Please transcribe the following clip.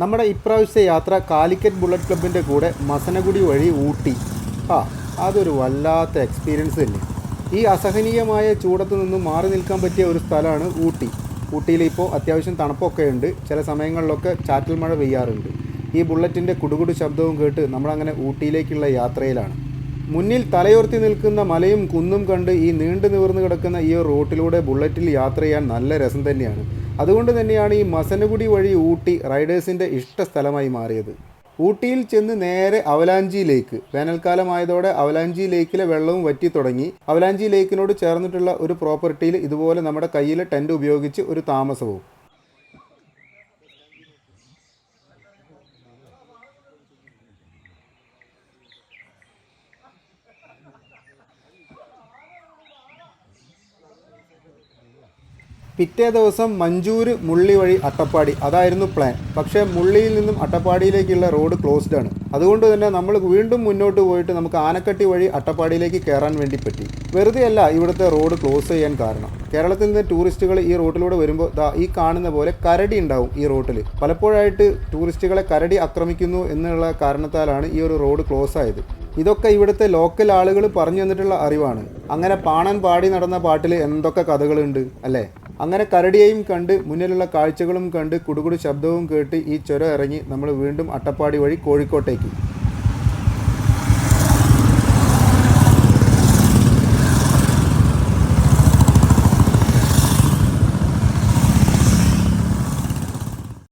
നമ്മുടെ ഇപ്രാവശ്യത്തെ യാത്ര കാലിക്കറ്റ് ബുള്ളറ്റ് ക്ലബിന്റെ കൂടെ മസനഗുടി വഴി ഊട്ടി. ആ അതൊരു വല്ലാത്ത എക്സ്പീരിയൻസ് തന്നെ. ഈ അസഹനീയമായ ചൂടത്തു നിന്നും മാറി നിൽക്കാൻ പറ്റിയ ഒരു സ്ഥലമാണ് ഊട്ടി. ഊട്ടിയിൽ ഇപ്പോൾ അത്യാവശ്യം തണുപ്പൊക്കെ ഉണ്ട് ചില സമയങ്ങളിലൊക്കെ ചാറ്റൽ മഴ പെയ്യാറുണ്ട്. ഈ ബുള്ളറ്റിന്റെ കുടുകുടു ശബ്ദവും കേട്ട് നമ്മളങ്ങനെ ഊട്ടിയിലേക്കുള്ള യാത്രയിലാണ്. മുന്നിൽ തലയുർത്തി നിൽക്കുന്ന മലയും കുന്നും കണ്ട് ഈ നീണ്ടു നിവർന്നു കിടക്കുന്ന ഈ റോട്ടിലൂടെ ബുള്ളറ്റിൽ യാത്ര ചെയ്യാൻ നല്ല രസം തന്നെയാണ്. അതുകൊണ്ട് തന്നെയാണ് ഈ മസനഗുഡി വഴി ഊട്ടി റൈഡേഴ്സിന്റെ ഇഷ്ട സ്ഥലമായി മാറിയത്. ഊട്ടിയിൽ ചെന്ന് നേരെ അവലാഞ്ചി ലേക്ക്. വേനൽക്കാലമായതോടെ അവലാഞ്ചി ലേക്കിലെ വെള്ളവും വറ്റി തുടങ്ങി. അവലാഞ്ചി ലേക്കിനോട് ചേർന്നിട്ടുള്ള ഒരു പ്രോപ്പർട്ടിയിൽ ഇതുപോലെ നമ്മുടെ കയ്യിലെ ടെന്റ് ഉപയോഗിച്ച് ഒരു താമസവും. പിറ്റേ ദിവസം മഞ്ചൂര് മുള്ളി വഴി അട്ടപ്പാടി. അതായിരുന്നു പ്ലാൻ പക്ഷേ മുള്ളിയിൽ നിന്നും അട്ടപ്പാടിയിലേക്കുള്ള റോഡ് ക്ലോസ്ഡ് ആണ്. അതുകൊണ്ട് തന്നെ നമ്മൾ വീണ്ടും മുന്നോട്ട് പോയിട്ട് നമുക്ക് ആനക്കട്ടി വഴി അട്ടപ്പാടിയിലേക്ക് കയറാൻ വേണ്ടി പറ്റി. വെറുതെ അല്ല ഇവിടുത്തെ റോഡ് ക്ലോസ് ചെയ്യാൻ കാരണം. കേരളത്തിൽ നിന്ന് ടൂറിസ്റ്റുകൾ ഈ റോട്ടിലൂടെ വരുമ്പോൾ ദാ ഈ കാണുന്ന പോലെ കരടി ഉണ്ടാവും ഈ റോട്ടിൽ പലപ്പോഴായിട്ട് ടൂറിസ്റ്റുകളെ കരടി ആക്രമിക്കുന്നു എന്നുള്ള കാരണത്താലാണ് ഈ ഒരു റോഡ് ക്ലോസ് ആയത്. ഇതൊക്കെ ഇവിടുത്തെ ലോക്കൽ ആളുകൾ പറഞ്ഞു തന്നിട്ടുള്ള അറിവാണ്. അങ്ങനെ പാണൻ പാടി നടന്ന പാട്ടിൽ എന്തൊക്കെ കഥകളുണ്ട് അല്ലേ? അങ്ങനെ കരടിയെയും കണ്ട് മുന്നിലുള്ള കാഴ്ചകളും കണ്ട് കുടുകുടു ശബ്ദവും കേട്ട് ഈ ചുരം ഇറങ്ങി നമ്മൾ വീണ്ടും അട്ടപ്പാടി വഴി കോഴിക്കോട്ടേക്ക്.